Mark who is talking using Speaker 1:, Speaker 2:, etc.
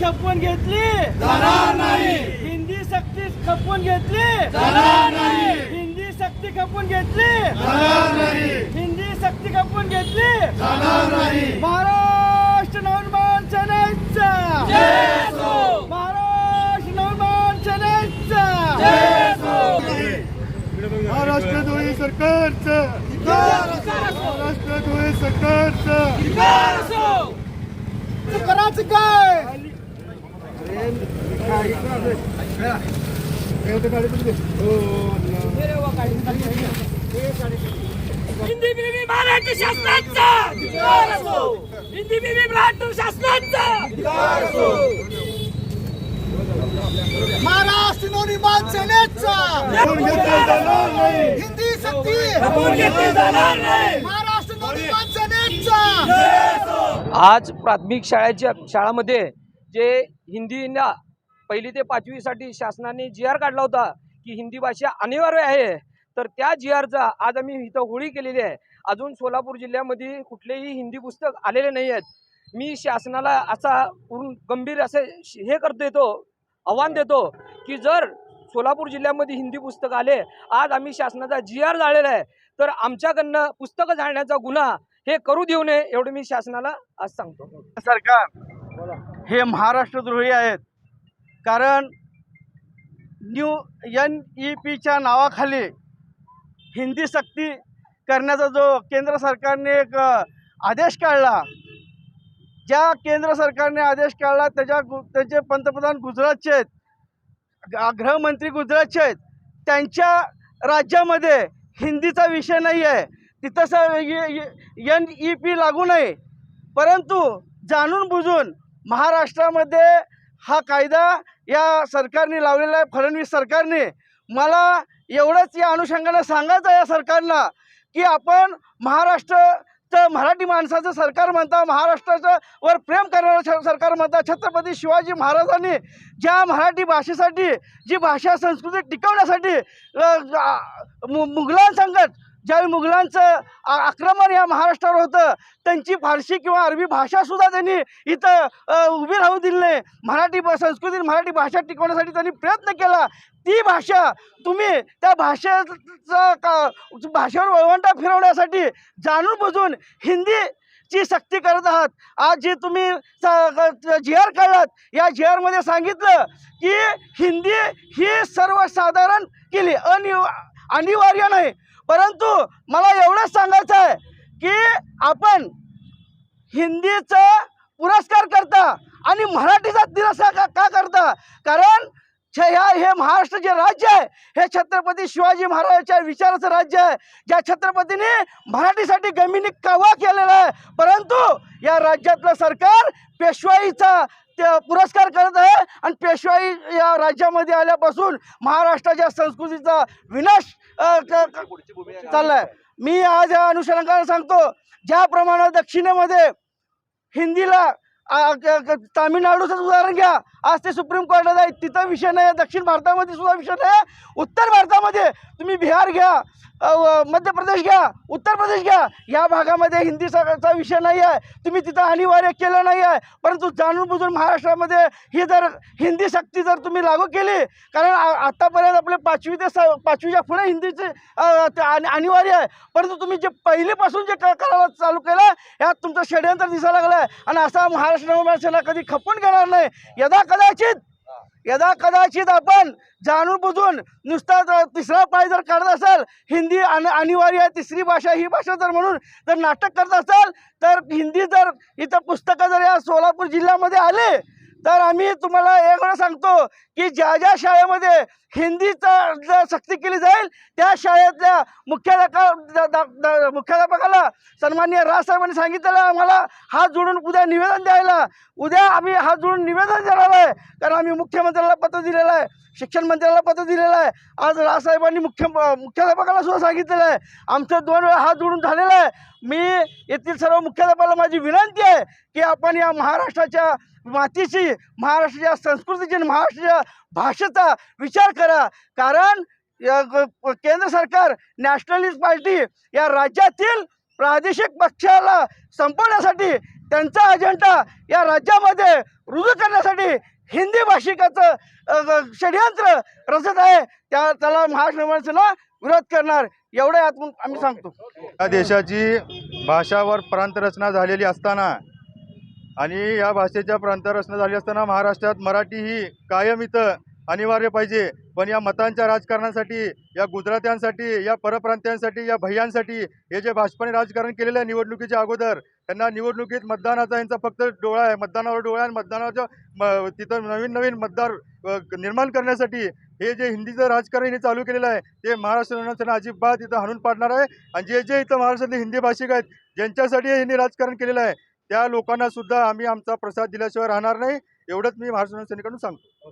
Speaker 1: खपवून घेतली.
Speaker 2: जाणार नाही.
Speaker 1: हिंदी सक्ती खपवून घेतली.
Speaker 2: जाणार नाही.
Speaker 1: हिंदी सक्ती खपवून घेतली.
Speaker 2: जाणार नाही.
Speaker 1: हिंदी सक्ती खपवून घेतली.
Speaker 2: जाणार नाही.
Speaker 1: महाराष्ट्र नवनिर्माण सेनेचा. महाराष्ट्र नवनिर्माण सेनेचा.
Speaker 3: महाराष्ट्र धुळे सरकारचं. महाराष्ट्र धुळे सरकारचं.
Speaker 1: करायचं काय?
Speaker 4: हिंदी बीबी मराठी शासनाचा! हिंदी बीबी मराठी शासनाचा!
Speaker 1: महाराष्ट्र हिंदी सक्ती! महाराष्ट्र
Speaker 5: आज प्राथमिक शाळेच्या शाळामध्ये जे हिंदीला पहिली ते पाचवीसाठी शासनाने जी आर काढला होता की हिंदी भाषा अनिवार्य आहे तर त्या जी आरचा आज आम्ही इथं होळी केलेली आहे. अजून सोलापूर जिल्ह्यामध्ये कुठलेही हिंदी पुस्तक आलेले नाही आहेत. मी शासनाला असा पूर्ण गंभीर असं श- हे करतो येतो आव्हान देतो की जर सोलापूर जिल्ह्यामध्ये हिंदी पुस्तक आले आज आम्ही शासनाचा जी आर जाळलेला आहे तर आमच्याकडनं पुस्तकं जाळण्याचा गुन्हा हे करू देऊ नये एवढं मी शासनाला आज सांगतो.
Speaker 1: सरकार. हे महाराष्ट्रद्रोही आहेत. कारण न्यू एन ई पीच्या नावाखाली हिंदी सक्ती करण्याचा जो केंद्र सरकारने एक आदेश काढला ज्या केंद्र सरकारने आदेश काढला त्याच्या गु त्याचे पंतप्रधान गुजरातचे आहेत गृहमंत्री गुजरातचे आहेत त्यांच्या राज्यामध्ये हिंदीचा विषय नाही आहे. तिथं एन ई पी लागू नये. परंतु जाणून बुजून महाराष्ट्रामध्ये हा कायदा या सरकारने लावलेला आहे फडणवीस सरकारने. मला एवढंच या अनुषंगानं सांगायचं आहे या सरकारला की आपण महाराष्ट्र तर मराठी माणसाचं सरकार म्हणता महाराष्ट्राचं वर प्रेम करणारं सरकार म्हणता छत्रपती शिवाजी महाराजांनी ज्या मराठी भाषेसाठी जी भाषा संस्कृती टिकवण्यासाठी मु मुघलांसंगत ज्यावेळी मुघलांचं आ- आक्रमण या महाराष्ट्रावर होतं त्यांची फारसी किंवा अरबी भाषासुद्धा त्यांनी इथं उभी राहू दिली नाही. मराठी भा- संस्कृती मराठी भाषा टिकवण्यासाठी त्यांनी प्रयत्न केला. ती भाषा तुम्ही त्या भाषेचा का भाषेवर वळवंटा फिरवण्यासाठी जाणून बुजून हिंदी ची सक्ती करत आहात. आज जी तुम्ही जी आर काढलात या जी आरमध्ये सांगितलं की हिंदी ही सर्वसाधारण केली अनि अनिवार्य नाही. परंतु मला एवढंच सांगायचं आहे की आपण हिंदीचा पुरस्कार करता आणि मराठीचा तिरस्कार का का करता? कारण ह्या हे महाराष्ट्र जे राज्य आहे हे छत्रपती शिवाजी महाराजांच्या विचाराचं राज्य आहे ज्या छत्रपतीने मराठीसाठी गमिनी कावा केलेला आहे. परंतु या राज्यातलं सरकार पेशवाईचा पुरस्कार करत आहे आणि पेशवाई या राज्यामध्ये आल्यापासून महाराष्ट्राच्या संस्कृतीचा विनाश चाललाय. मी आज या अनुषंगाने सांगतो ज्याप्रमाणे दक्षिणेमध्ये हिंदीला तामिळनाडूचंच उदाहरण घ्या. आज ते सुप्रीम कोर्टात आहे तिथं विषय नाही दक्षिण भारतामध्ये सुद्धा विषय नाही उत्तर भारतामध्ये तुम्ही बिहार घ्या. मध्य प्रदेश घ्या उत्तर प्रदेश घ्या. या भागामध्ये हिंदीचा चा विषय नाही आहे. तुम्ही तिथं अनिवार्य केलं नाही आहे. परंतु जाणून बुजून महाराष्ट्रामध्ये ही जर हिंदी सक्ती जर तुम्ही लागू केली कारण आ- आपले पाचवी ते स पाचवीच्या पुढे हिंदीचे ते अनिवार्य आहे. परंतु तुम्ही जे पहिलीपासून जे क- करायला चालू केलं यात तुमचं षडयंत्र दिसायला लागलं आहे आणि असा महाराष्ट्र नवनिर्माण सेना कधी खपून घेणार नाही. यदा कदाचित यदा कदाचित आपण जाणून बुजून नुसता जर तिसरा पाय जर काढत असाल हिंदी अन अनिवार्य आहे तिसरी भाषा ही भाषा जर म्हणून जर नाटक करत असाल तर हिंदी जर इथं पुस्तकं जर या सोलापूर जिल्ह्यामध्ये आले तर आम्ही तुम्हाला एक सांगतो की ज्या ज्या शाळेमध्ये हिंदीचा जर सक्ती केली जाईल त्या शाळेतल्या मुख्याध्यापका द- मुख्याध्यापकाला सन्माननीय राजसाहेबांनी सांगितलेलं आम्हाला हात जोडून उद्या निवेदन द्यायला. उद्या आम्ही हात जोडून निवेदन देणार आहे कारण आम्ही मुख्यमंत्र्याला पत्र दिलेलं आहे शिक्षण मंत्र्याला पत्र दिलेलं आहे. आज राजसाहेबांनी मुख्य मुख्याध्यापकाला सुद्धा सांगितलेलं आहे. आमचं दोन वेळा हात जोडून झालेलं आहे. मी येथील सर्व मुख्याध्यापकाला माझी विनंती आहे की आपण या महाराष्ट्राच्या मातीची महाराष्ट्राच्या संस्कृतीची आणि महाराष्ट्राच्या भाषेचा विचार करा. कारण केंद्र सरकार नॅशनलिस्ट पार्टी या राज्यातील प्रादेशिक पक्षाला संपवण्यासाठी त्यांचा अजेंडा या राज्यामध्ये रुजू करण्यासाठी हिंदी भाषिकाचं षड्यंत्र षडयंत्र रचत आहे. त्या त्याला महाराष्ट्र निर्माण विरोध करणार. एवढं यातून आम्ही सांगतो.
Speaker 3: या देशाची भाषावर प्रांतरचना झालेली असताना आणि या भाषेच्या प्रांतरचना झाली असताना महाराष्ट्रात मराठी ही कायम इथं अनिवार्य पाहिजे. पण या मतांच्या राजकारणासाठी या गुजरात्यांसाठी या परप्रांत्यांसाठी या भैयांसाठी हे जे भाजपाने राजकारण केलेलं आहे निवडणुकीच्या अगोदर त्यांना निवडणुकीत मतदानाचा यांचा फक्त डोळा आहे. मतदानावर डोळा आहे मतदानाच्या म तिथं नवीन नवीन मतदार निर्माण करण्यासाठी हे जे हिंदीचं राजकारण हे चालू केलेलं आहे ते महाराष्ट्र त्यांना अजिबात इथं हाणून पाडणार आहे. आणि जे जे इथं महाराष्ट्रातले हिंदी भाषिक आहेत ज्यांच्यासाठी यांनी राजकारण केलेलं आहे त्या लोकांना सुद्धा आम्ही आमचा प्रसाद दिल्याशिवाय राहणार नाही. एवढंच मी महाराष्ट्र सेनेकडून सांगतो.